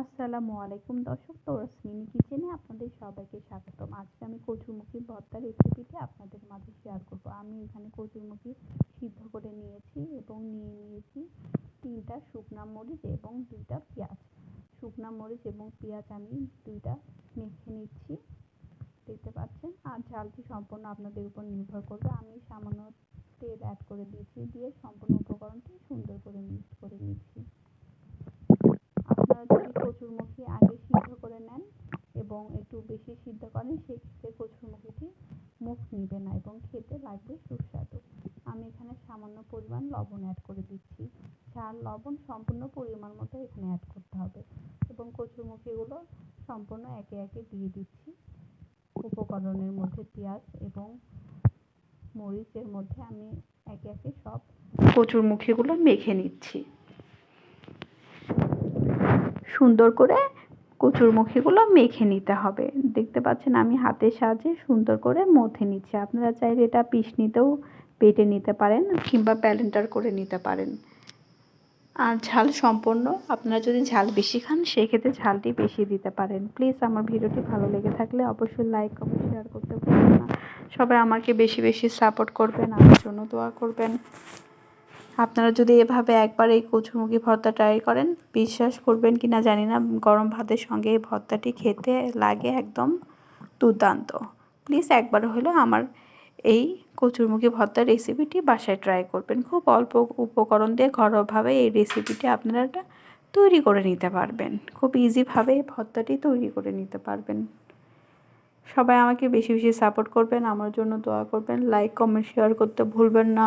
আসসালামু আলাইকুম দর্শক তোরস মিনি কিচেনে আপনাদের সবাইকে স্বাগতম। আজকে আমি কচুরমুখী ভর্তা রেসিপিটি আপনাদের মাঝে শেয়ার করব। আমি এখানে কচুরমুখী সিদ্ধ করে নিয়েছি এবং নিয়ে নিয়েছি তিনটা শুকনা মরিচ এবং দুইটা পেঁয়াজ। শুকনা মরিচ এবং পেঁয়াজ আমি দুইটা মেখে নিচ্ছি, দেখতে পাচ্ছেন? আর ঝালটি সম্পূর্ণ আপনাদের উপর নির্ভর করবে। আমি সামান্য তেল অ্যাড করে দিয়েছি, দিয়ে সম্পূর্ণ উপকরণটি সুন্দর করে মিক্স করে নিচ্ছি আপনারা যদি কচুরমুখী আগে সিদ্ধ করে নেন এবং একটু বেশি সিদ্ধ করেন সেক্ষেত্রে কচুরমুখিটি মুখ নিবে না এবং খেতে লাগবে সুস্বাদু। আমি এখানে সামান্য পরিমাণ লবণ অ্যাড করে দিচ্ছি। ঝাল লবণ সম্পূর্ণ পরিমাণ মতো এখানে অ্যাড করতে হবে এবং কচুরমুখিগুলো সম্পূর্ণ একে একে দিয়ে দিচ্ছি। উপকরণের মধ্যে পেঁয়াজ এবং মরিচের মধ্যে আমি একে একে সব কচুরমুখিগুলো মেখে নিচ্ছি। সুন্দর করে কচুরমুখিগুলো মেখে নিতে হবে। দেখতে পাচ্ছেন আমি হাতের সাহায্যে সুন্দর করে মথে নিচ্ছি। আপনারা চাইলে এটা পিস নিতেও বেটে নিতে পারেন কিংবা ব্যালেন্ডার করে নিতে পারেন। আর ঝাল সম্পূর্ণ, আপনারা যদি ঝাল বেশি খান, সেক্ষেত্রে ঝালটি বেশি দিতে পারেন। প্লিজ আমার ভিডিওটি ভালো লেগে থাকলে অবশ্যই লাইক কমেন্ট শেয়ার করতে ভুলবেন না। সবাই আমাকে বেশি বেশি সাপোর্ট করবেন, আমার জন্য দোয়া করবেন। আপনারা যদি এভাবে একবার এই কচুরমুখী ভর্তা ট্রাই করেন, বিশ্বাস করবেন কি না জানি না, গরম ভাতের সঙ্গে এই ভর্তাটি খেতে লাগে একদম দুর্দান্ত। প্লিজ একবার হলেও আমার এই কচুরমুখী ভর্তার রেসিপিটি বাসায় ট্রাই করবেন। খুব অল্প উপকরণ দিয়ে ঘরোয়াভাবে এই রেসিপিটি আপনারা তৈরি করে নিতে পারবেন। খুব ইজিভাবে এই ভর্তাটি তৈরি করে নিতে পারবেন। সবাই আমাকে বেশি বেশি সাপোর্ট করবেন, আমার জন্য দোয়া করবেন। লাইক কমেন্ট শেয়ার করতে ভুলবেন না।